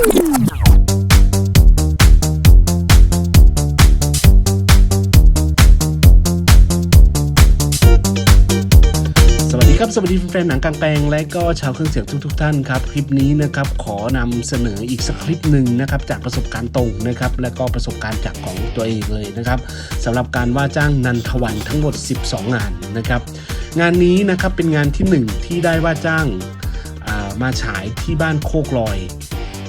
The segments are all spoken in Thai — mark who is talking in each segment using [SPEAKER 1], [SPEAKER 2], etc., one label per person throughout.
[SPEAKER 1] สวัสดีครับ สวัสดีแฟนๆหนังกลางแปลงและก็ชาวเครื่องเสียงทุกๆท่านครับ คลิปนี้นะครับขอนำเสนออีกสักคลิปหนึ่งนะครับจากประสบการณ์ตรงนะครับและก็ประสบการณ์จากของตัวเองเลยนะครับสำหรับการว่าจ้างนันทวันทั้งหมด 12 งานนะครับ งานนี้นะครับเป็นงานที่ 1 ที่ได้ว่าจ้างามาฉายที่บ้านโคกลอย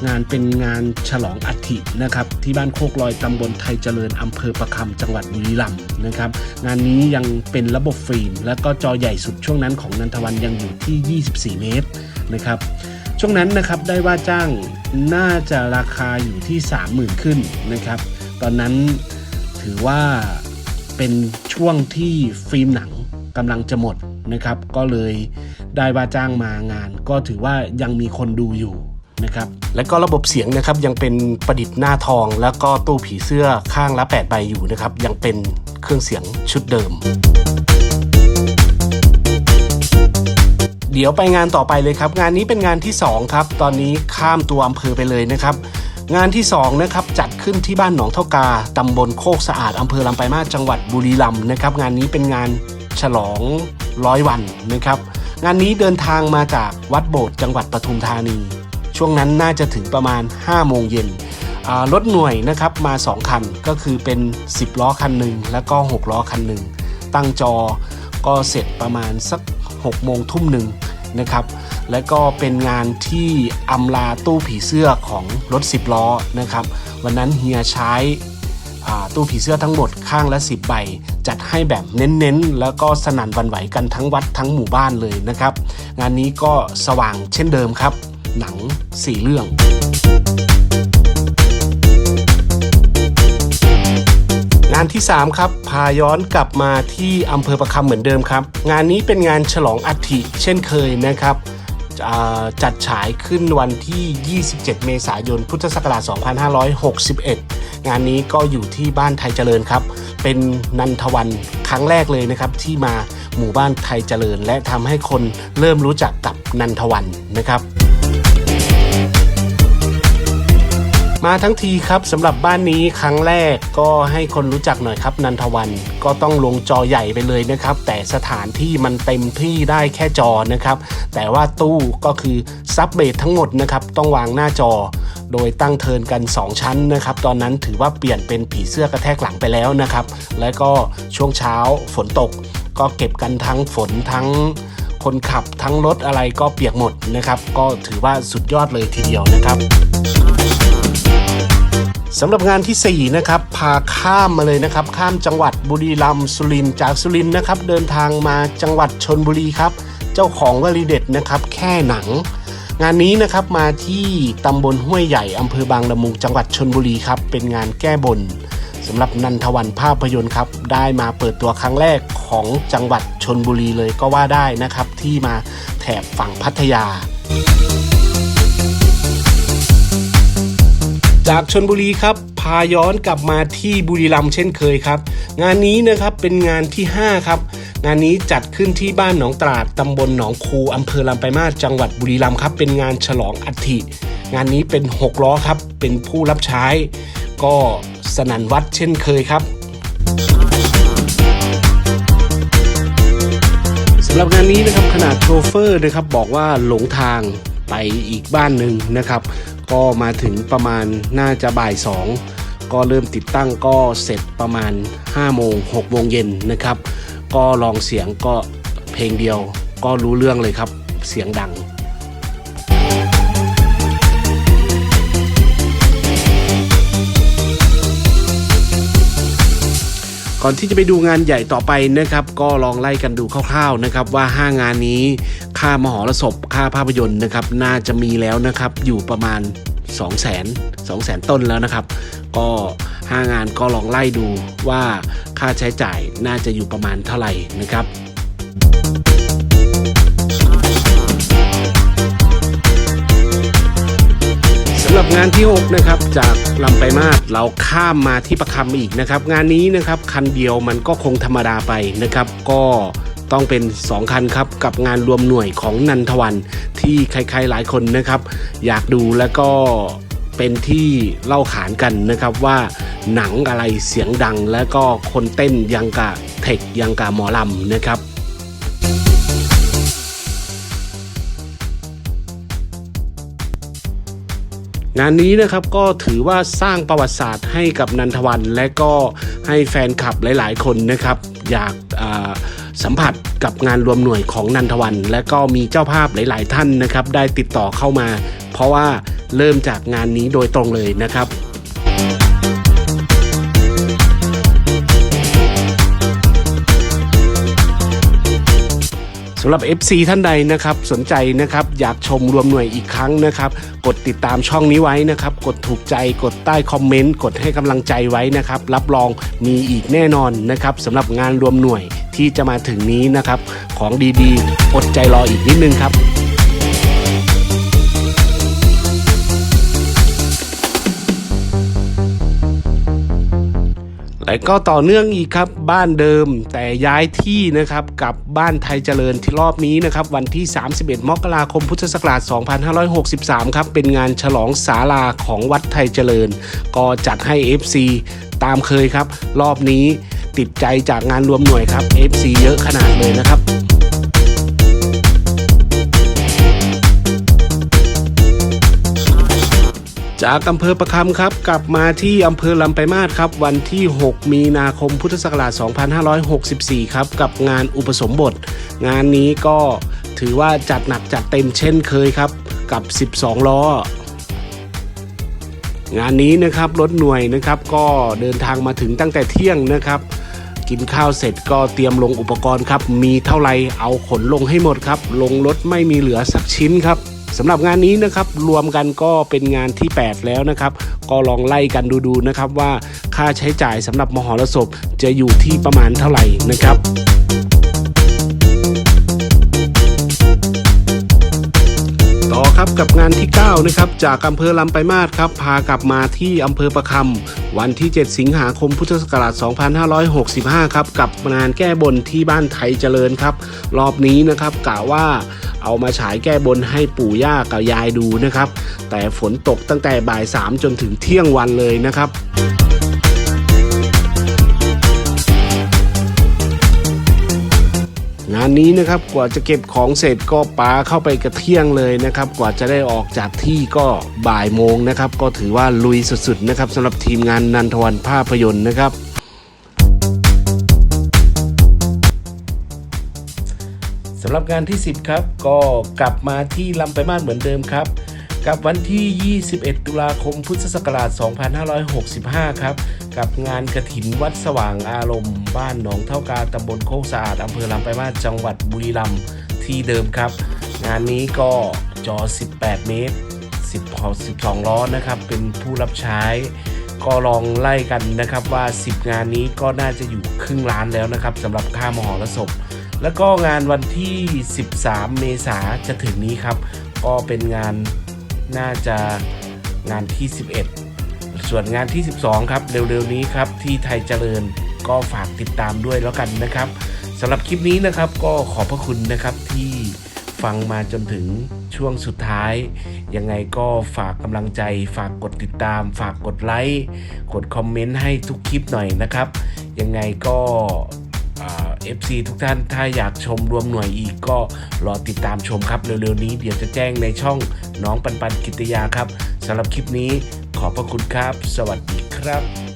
[SPEAKER 1] งานเป็นงานฉลองอัฐินะครับที่บ้านโคกลอยตำบลไทยเจริญอำเภอประคำจังหวัดบุรีรัมย์นะครับงานนี้ยังเป็นระบบฟิล์ม และก็จอใหญ่สุดช่วงนั้นของนันทวันยังอยู่ที่ 24 เมตรนะครับช่วงนั้นนะครับได้ว่าจ้างน่าจะราคาอยู่ที่ 30,000 ขึ้นนะครับตอนนั้นถือว่าเป็นช่วงที่ฟิล์มหนังกำลังจะหมดนะครับ ก็เลยได้ว่าจ้างมางาน ก็ถือว่ายังมีคนดูอยู่ นะครับ และก็ระบบเสียงนะครับยังเป็นประดิษฐ์หน้าทอง แล้วก็ตู้ผีเสื้อข้างละ 8 ใบอยู่นะครับ ยังเป็นเครื่องเสียงชุดเดิม เดี๋ยวไปงานต่อไปเลยครับ งานนี้เป็นงานที่ 2 ครับ ตอนนี้ข้ามตัวอำเภอไปเลยนะครับงานที่2นะครับจัดขึ้นที่บ้านหนองเท่ากา ตำบลโคกสะอาด อำเภอลำปลายมาสจังหวัดบุรีรัมย์นะครับ งานนี้เป็นงานฉลองร้อยวันนะครับ งานนี้เดินทางมาจากวัดโบสถ์จังหวัดปทุมธานี ช่วงนั้นน่าจะถึงประมาณ 5 โมงเย็นรถหน่วยนะครับมา 2 คันก็คือเป็น 10 ล้อคันหนึ่งแล้วก็ 6 ล้อคันหนึ่งตั้งจอก็เสร็จประมาณสัก 6 โมงทุ่มหนึ่งนะครับและก็เป็นงานที่อำลาตู้ผีเสื้อของรถ 10 ล้อนะครับวันนั้นเฮียใช้ตู้ผีเสื้อทั้งหมดข้างละ 10 ใบ จัดให้แบบเน้นๆ แล้วก็สนั่นวันไหวกันทั้งวัดทั้งหมู่บ้านเลยนะครับ งานนี้ก็สว่างเช่นเดิมครับ หนัง 4 เรื่องงานที่ 3 ครับ พาย้อนกลับมาที่อำเภอประคำเหมือนเดิมครับ งานนี้เป็นงานฉลองอัฐิเช่นเคยนะครับ จัดฉายขึ้นวันที่ 27 เมษายน พุทธศักราช 2561 งานนี้ก็อยู่ที่บ้านไทยเจริญครับ เป็นนันทวันครั้งแรกเลยนะครับ ที่มาหมู่บ้านไทยเจริญ และทำให้คนเริ่มรู้จักกับนันทวันนะครับ มาทั้งทีครับสำหรับบ้านนี้ครั้งแรกก็ให้คนรู้จักหน่อยครับ นันทวันก็ต้องลงจอใหญ่ไปเลยนะครับ แต่สถานที่มันเต็มที่ได้แค่จอนะครับ แต่ว่าตู้ก็คือซับเบสทั้งหมดนะครับต้องวางหน้าจอ โดยตั้งเทินกัน 2 ชั้นนะครับ ตอนนั้นถือว่าเปลี่ยนเป็นผีเสื้อกระแทกหลังไปแล้วนะครับ และก็ช่วงเช้าฝนตก ก็เก็บกันทั้งฝนทั้งคนขับทั้งรถอะไรก็เปียกหมดนะครับ ก็ถือว่าสุดยอดเลยทีเดียวนะครับ สำหรับงานที่ 4 นะครับ พาข้ามมาเลยนะครับ ข้ามจังหวัดบุรีรัมย์สุรินทร์จากสุรินทร์นะครับ เดินทางมาจังหวัดชนบุรีครับ เจ้าของวลีเด็ดนะครับ แค่หนัง งานนี้นะครับมาที่ตำบลห้วยใหญ่อำเภอบางละมุงจังหวัดชนบุรีครับ เป็นงานแก้บนสำหรับนันทวันภาพยนตร์ครับ ได้มาเปิดตัวครั้งแรกของจังหวัดชนบุรีเลยก็ว่าได้นะครับ ที่มาแถบฝั่งพัทยา จากชนบุรีครับพาย้อนกลับมาที่บุรีรัมย์เช่นเคยครับ งานนี้นะครับเป็นงานที่ 5 ครับ งานนี้จัดขึ้นที่บ้านหนองตราดตำบลหนองคูอำเภอลำปลายมาสจังหวัดบุรีรัมย์ครับเป็นงานฉลองอัฐิงานนี้เป็น 6 ล้อครับ เป็นผู้รับใช้ ก็สนันวัดเช่นเคยครับสำหรับงานนี้นะครับขนาดโชเฟอร์นะครับบอกว่าหลงทาง ไปอีกบ้านหนึ่งนะครับ ก็มาถึงประมาณน่าจะบ่าย2ก็เริ่มติดตั้งก็เสร็จประมาณ5โมง6โมงเย็นนะครับ ก็ลองเสียงก็เพลงเดียวก็รู้เรื่องเลยครับเสียงดัง ก่อนที่จะไปดูงานใหญ่ต่อไปนะครับ ก็ลองไล่กันดูคร่าวๆนะครับว่า 5 งานนี้ค่ามหรสพค่าภาพยนตร์นะครับน่าจะมีแล้วนะครับอยู่ประมาณ 2 0 0 0 0 0 2 0 0 0 ต้นแล้วนะครับ ก็ 5 งานก็ลองไล่ดูว่าค่าใช้จ่ายน่าจะอยู่ประมาณเท่าไหร่นะครับ งานที่ 6 นะครับ จากลำไปมาศเราข้ามมาที่ประคำอีกนะครับ งานนี้นะครับ คันเดียวมันก็คงธรรมดาไปนะครับ ก็ต้องเป็น 2 คันครับ กับงานรวมหน่วยของนันทวัน ที่ใครๆหลายคนนะครับ อยากดูแล้วก็เป็นที่เล่าขานกันนะครับว่าหนังอะไรเสียงดัง และก็คนเต้นยังกะเทคยังกะหมอลำนะครับ งานนี้นะครับก็ถือว่าสร้างประวัติศาสตร์ให้กับนันทวัน และก็ให้แฟนคลับหลาย ๆ คนนะครับ อยากสัมผัสกับงานรวมหน่วยของนันทวัน และก็มีเจ้าภาพหลาย ๆ ท่านนะครับ ได้ติดต่อเข้ามา เพราะว่าเริ่มจากงานนี้โดยตรงเลยนะครับ สำหรับ FC ท่านใดนะครับสนใจนะครับอยากชมรวมหน่วยอีกครั้งนะครับ กดติดตามช่องนี้ไว้นะครับ กดถูกใจกดใต้คอมเมนต์กดให้กำลังใจไว้นะครับ รับรองมีอีกแน่นอนนะครับสำหรับงานรวมหน่วยที่จะมาถึงนี้นะครับ ของดีๆ อดใจรออีกนิดนึงครับ แต่ก็ต่อเนื่องอีกครับบ้านเดิมแต่ย้ายที่นะครับกับบ้านไทยเจริญที่รอบนี้นะครับวันที่ 31 มกราคมพุทธศักราช 2563 ครับเป็นงานฉลองศาลาของวัดไทยเจริญ ก็จัดให้ FC ตามเคยครับ รอบนี้ติดใจจากงานรวมหน่วยครับ FC เยอะขนาดเลยนะครับ จากอำเภอประคำครับ กลับมาที่อำเภอลำไปมาศครับ วันที่ 6 มีนาคมพุทธศักราช 2564 ครับ กับงานอุปสมบท งานนี้ก็ถือว่าจัดหนักจัดเต็มเช่นเคยครับ กับ 12 ล้องานนี้นะครับรถหน่วยนะครับก็เดินทางมาถึงตั้งแต่เที่ยงนะครับ กินข้าวเสร็จก็เตรียมลงอุปกรณ์ครับ มีเท่าไรเอาขนลงให้หมดครับ ลงรถไม่มีเหลือสักชิ้นครับ สำหรับงานนี้นะครับรวมกันก็เป็นงานที่ 8 แล้วนะครับ ก็ลองไล่กันดูๆนะครับว่าค่าใช้จ่ายสำหรับมหรสพจะอยู่ที่ประมาณเท่าไหร่นะครับต่อครับกับงานที่ 9 นะครับ จากอำเภอลำไปมาศครับ พากลับมาที่อำเภอประคำวันที่ 7 สิงหาคมพุทธศักราช 2565 ครับ กับงานแก้บนที่บ้านไทยเจริญครับ รอบนี้นะครับกะว่า เอามาฉายแก้บนให้ปู่ย่ากับยายดูนะครับ แต่ฝนตกตั้งแต่บ่าย3จนถึงเที่ยงวันเลยนะครับงานนี้นะครับกว่าจะเก็บของเสร็จก็ปาเข้าไปกระเที่ยงเลยนะครับ กว่าจะได้ออกจากที่ก็บ่ายโมงนะครับ ก็ถือว่าลุยสุดๆนะครับสำหรับทีมงานนันทวันภาพยนตร์นะครับ สำหรับงานที่ 10 ครับ ก็กลับมาที่ลำไปมาศเหมือนเดิมครับ กับวันที่ 21 ตุลาคม พุทธศักราช 2565 ครับ กับงานกระถินวัดสว่างอารมณ์ บ้านหนองเท่ากาตำบลโคกสะอาดอำเภอลำไปมาศจังหวัดบุรีรัมย์ที่เดิมครับ งานนี้ก็จอ 18 เมตร 10 12 ล้อนะครับ เป็นผู้รับใช้ก็ลองไล่กันนะครับว่า 10 งานนี้ก็น่าจะอยู่ครึ่งล้านแล้วนะครับสำหรับค่ามหรสพ แล้วก็งานวันที่ 13 เมษาจะถึงนี้ครับ ก็เป็นงานน่าจะงานที่ 11 ส่วนงานที่ 12 ครับเร็วๆนี้ครับที่ไทยเจริญก็ฝากติดตามด้วยแล้วกันนะครับสำหรับคลิปนี้นะครับก็ขอบพระคุณนะครับที่ฟังมาจนถึงช่วงสุดท้าย ยังไงก็ฝากกำลังใจ ฝากกดติดตาม ฝากกดไลค์กดคอมเมนต์ให้ทุกคลิปหน่อยนะครับ ยังไงก็ FC ทุกท่านถ้าอยากชมรวมหน่วยอีกก็รอติดตามชมครับ เร็วๆนี้เดี๋ยวจะแจ้งในช่องน้องปันปันกิตยาครับสำหรับคลิปนี้ขอบพระคุณครับ สวัสดีครับ